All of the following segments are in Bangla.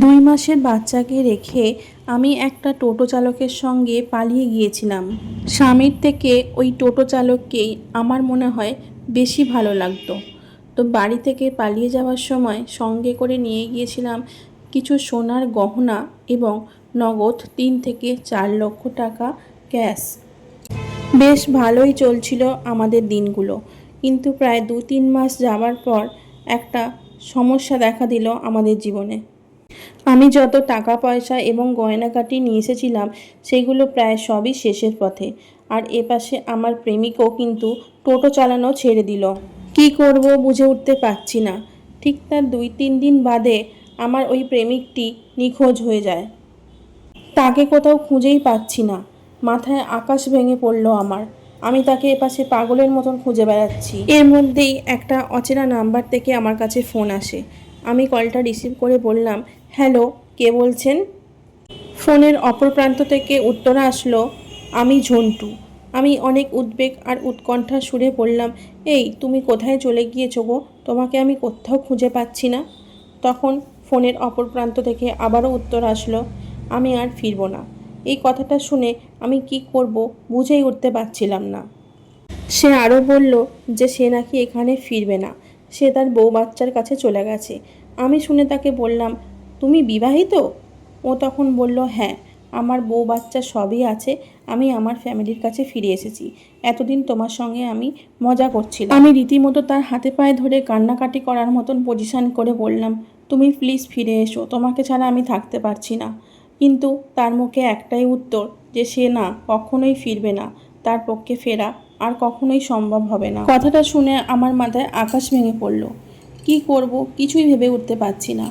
দুই মাসের বাচ্চাকে রেখে আমি একটা টোটো চালকের সঙ্গে পালিয়ে গিয়েছিলাম। স্বামীর থেকে ওই টোটো চালককেই আমার মনে হয় বেশি ভালো লাগতো। তো বাড়ি থেকে পালিয়ে যাওয়ার সময় সঙ্গে করে নিয়ে গিয়েছিলাম কিছু সোনার গহনা এবং নগদ তিন থেকে চার লক্ষ টাকা ক্যাশ। বেশ ভালোই চলছিল আমাদের দিনগুলো। কিন্তু প্রায় দু তিন মাস যাওয়ার পর একটা সমস্যা দেখা দিল আমাদের জীবনে। আমি যত টাকা, পয়সা এবং গয়নাকাটি নিয়ে এসেছিলাম, সেগুলো প্রায় সবই শেষের পথে। আর এপাশে আমার প্রেমিকও কিন্তু টোটো চালানো ছেড়ে দিল। কি করব বুঝে উঠতে পারছি না। ঠিক তার দুই, তিন দিন বাদে আমার ওই প্রেমিকটি নিখোঁজ হয়ে যায়। তাকে কোথাও খুঁজেই পাচ্ছি না। মাথায় আকাশ ভেঙে পড়ল আমার। আমি তাকে এপাশে পাগলের মতন খুঁজে বেড়াচ্ছি। এর মধ্যেই একটা অচেনা নাম্বার থেকে আমার কাছে ফোন আসে। আমি কলটা রিসিভ করে বললাম হ্যালো কে বলছেন? ফোনের অপর প্রান্ত থেকে উত্তর আসলো, আমি ঝন্টু। আমি অনেক উদ্বেগ আর উৎকণ্ঠা সুরে বললাম, এই, তুমি কোথায় চলে গিয়েছো গো? তোমাকে আমি কোথাও খুঁজে পাচ্ছি না। তখন ফোনের অপর প্রান্ত থেকে আবারও উত্তর আসলো, আমি আর ফিরবো না। এই কথাটা শুনে আমি কি করব বুঝেই উঠতে পারছিলাম না। সে আরও বলল যে সে নাকি এখানে ফিরবে না। সে তার বউ বাচ্চার কাছে চলে গেছে। আমি শুনে তাকে বললাম, তুমি বিবাহিত? ও তখন বলল হ্যাঁ আমার বউ বাচ্চা সবই আছে, আমি আমার ফ্যামিলির কাছে ফিরে এসেছি। এতদিন তোমার সঙ্গে আমি মজা করছিলাম। আমি রীতিমতো তার হাতে পায়ে ধরে কান্নাকাটি করার মতন পজিশান করে বললাম, তুমি প্লিজ ফিরে এসো, তোমাকে ছাড়া আমি থাকতে পারছি না। কিন্তু তার মুখে একটাই উত্তর, যে সে না, কখনোই ফিরবে না। তার পক্ষে ফেরা আর কখনোই সম্ভব হবে না। কথাটা শুনে আমার মাথায় আকাশ ভেঙে পড়ল। কি করব? কিছুই ভেবে উঠতে পারছি না।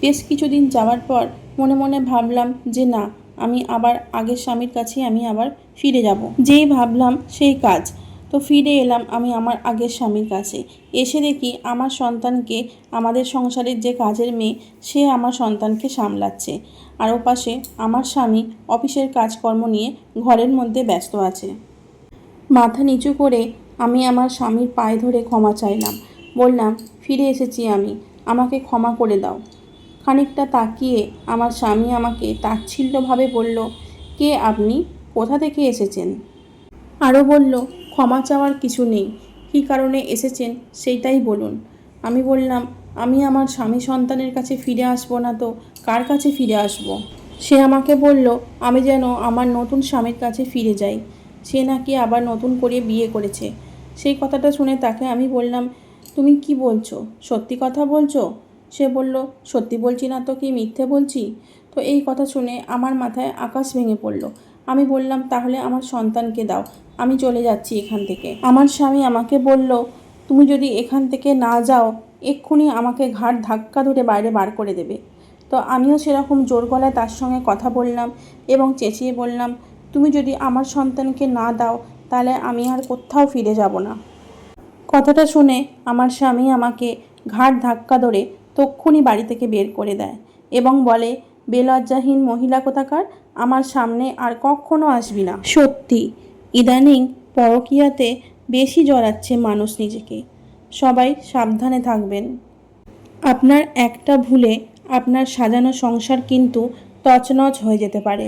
বেশ কিছুদিন যাওয়ার পর মনে মনে ভাবলাম যে না, আমি আবার আগের স্বামীর কাছেই আমি আবার ফিরে যাব। যেই ভাবলাম সেই কাজ। তো ফিরে এলাম আমি আমার আগের স্বামীর কাছে। এসে দেখি আমার সন্তানকে, আমাদের সংসারের যে কাজের মেয়ে, সে আমার সন্তানকে সামলাচ্ছে। আর ওপাশে আমার স্বামী অফিসের কাজকর্ম নিয়ে ঘরের মধ্যে ব্যস্ত আছে। মাথা নিচু করে আমি আমার স্বামীর পায়ে ধরে ক্ষমা চাইলাম। বললাম, ফিরে এসেছি আমি, আমাকে ক্ষমা করে দাও। খানিকটা তাকিয়ে আমার স্বামী আমাকে তাচ্ছিল্যভাবে বলল, কে আপনি? কোথা থেকে এসেছেন? আরও বলল, ক্ষমা চাওয়ার কিছু নেই, কী কারণে এসেছেন সেইটাই বলুন। আমি বললাম, আমি আমার স্বামী সন্তানের কাছে ফিরে আসব না তো, কার কাছে ফিরে আসব। সে আমাকে বলল, আমি যেন আমার নতুন স্বামীর কাছে ফিরে যাই। সে নাকি আবার নতুন করে বিয়ে করেছে। সেই কথাটা শুনে তাকে আমি বললাম, তুমি কি বলছো? সত্যি কথা বলছো? সে বলল, সত্যি বলছি না তো কি মিথ্যে বলছি? তো এই কথা শুনে আমার মাথায় আকাশ ভেঙে পড়ল। আমি বললাম, তাহলে আমার সন্তানকে দাও, আমি চলে যাচ্ছি এখান থেকে। আমার স্বামী আমাকে বলল, তুমি যদি এখান থেকে না যাও, এক্ষুনি আমাকে ঘাট ধাক্কা ধরে বাইরে বার করে দেবে। তো আমিও সেরকম জোর গলায় তার সঙ্গে কথা বললাম এবং চেঁচিয়ে বললাম তুমি যদি আমার সন্তানকে না দাও, তাহলে আমি আর কোথাও ফিরে যাব না। কথাটা শুনে আমার স্বামী আমাকে ঘাট ধাক্কা ধরে তক্ষুনি বাড়ি থেকে বের করে দেয় এবং বলে, বেলজ্জাহীন মহিলা কোথাকার? আমার সামনে আর কখনো আসবি না। সত্যি, ইদানিং পরকীয়াতে বেশি জড়াচ্ছে মানুষ নিজেকে। সবাই সাবধানে থাকবেন। আপনার একটা ভুলে আপনার সাজানো সংসার কিন্তু তছনছ হয়ে যেতে পারে।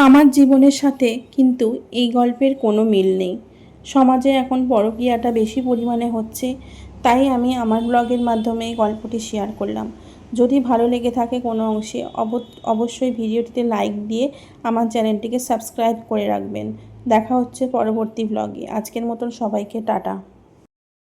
আমার জীবনের সাথে কিন্তু এই গল্পের কোনো মিল নেই। সমাজে এখন পরকীয়াটা বেশি পরিমাণে হচ্ছে, তাই আমি আমার ব্লগের মাধ্যমে এই গল্পটি শেয়ার করলাম। যদি ভালো লেগে থাকে কোনো অংশে অব- অবশ্যই ভিডিওটিতে লাইক দিয়ে আমার চ্যানেলটিকে সাবস্ক্রাইব করে রাখবেন। দেখা হচ্ছে পরবর্তী ব্লগে আজকের মতন সবাইকে টাটা।